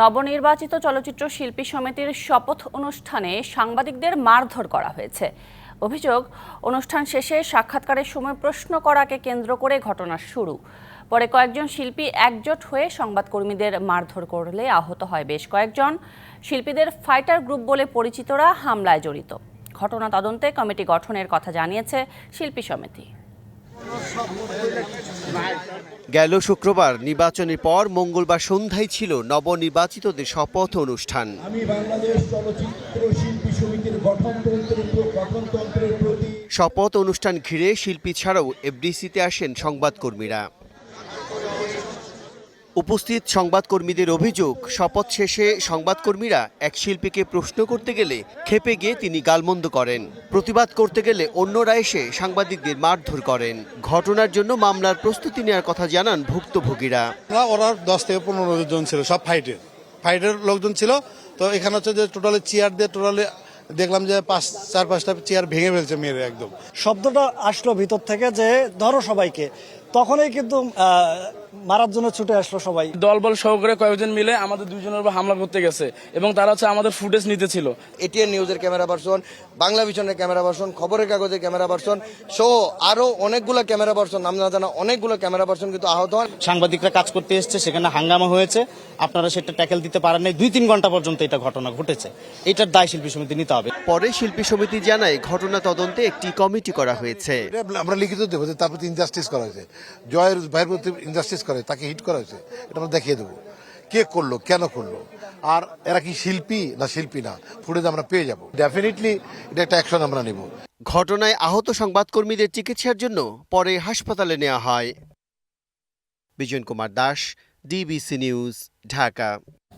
নবনির্বাচিত চলচ্চিত্র শিল্পী সমিতির শপথ অনুষ্ঠানে সাংবাদিকদের মারধর করা হয়েছে। অভিযোগ, অনুষ্ঠান শেষে সাক্ষাৎকারের সময় প্রশ্ন করাকে কেন্দ্র করে ঘটনা শুরু। পরে কয়েকজন শিল্পী একজোট হয়ে সংবাদকর্মীদের মারধর করলে আহত হয় বেশ কয়েকজন। শিল্পীদের ফাইটার গ্রুপ বলে পরিচিতরা হামলায় জড়িত। ঘটনা তদন্তে কমিটি গঠনের কথা জানিয়েছে শিল্পী সমিতি। গেল শুক্রবার নির্বাচনের পর মঙ্গলবার সন্ধ্যায় ছিল নবনির্বাচিতদের শপথ অনুষ্ঠান। শপথ অনুষ্ঠান ঘিরে শিল্পী ছাড়াও এফডিসিতে আসেন সংবাদকর্মীরা। উপস্থিত সংবাদকর্মীদের অভিযোগ শপথ শেষে সংবাদকর্মীরা এক শিল্পীকে প্রশ্ন করতে গেলে খেপে গিয়ে তিনি গালমন্দ করেন। প্রতিবাদ করতে গেলে অন্যরা এসে সাংবাদিকদের মারধর করেন। ঘটনার জন্য মামলার প্রস্তুতি নেওয়ার কথা জানান ভুক্তভোগীরা। ওরা ওরা দশ থেকে পনেরো জন ছিল সব ফাইটের ফাইটের লোকজন ছিল। তো এখানে হচ্ছে যে টোটালি চেয়ার দিয়ে টোটালি দেখলাম যে পাঁচ চার পাঁচটা চেয়ার ভেঙে ফেলছে মেয়েরা একদম। শব্দটা আসলো ভিতর থেকে যে ধরো সবাইকে তখনই কিন্তু মারার জন্য ছুটে আসলো সবাই। দলবল সহকারে কয়েকজন মিলে আমাদের দুইজনের উপর হামলা করতে গেছে এবং তারা হচ্ছে আমাদের ফুটেজ নিতে ছিল এটিএন নিউজের ক্যামেরা পার্সন বাংলা ভিশনের ক্যামেরা পার্সন খবরের কাগজের ক্যামেরা পার্সন সহ আরও অনেকগুলো ক্যামেরা পার্সন নাম না জানা অনেকগুলো ক্যামেরা পার্সন কিন্তু আহত হন। সাংবাদিকরা কাজ করতে এসছে সেখানে হাঙ্গামা হয়েছে। আপনারা সেটা ট্যাকেল দিতে পারেন নাই। দুই তিন ঘণ্টা পর্যন্ত এটা ঘটনা ঘটেছে। এটার দায় শিল্পী সমিতি নিতে হবে। পরে শিল্পী সমিতি জানায় ঘটনা তদন্তে একটি কমিটি করা হয়েছে। আমরা লিখিত দেবো যে তার প্রতি ইনজাস্টিস করা হয়েছে। জয়ের ভাইয়ের ইনজাস্টিস করে, তাকে হিট করা হয়েছে। এটা আমরা দেখিয়ে দেবো। কে করল, কেন করল? আর এরা কি শিল্পী না শিল্পী না? ফুটেজ আমরা পেয়ে যাব। ডেফিনেটলি এটা একটা অ্যাকশন আমরা নেব। ঘটনায় আহত সংবাদকর্মীদের চিকিৎসার জন্য পরে হাসপাতালে নেওয়া হয়। Bijoyon Kumar Das DBC news Dhaka.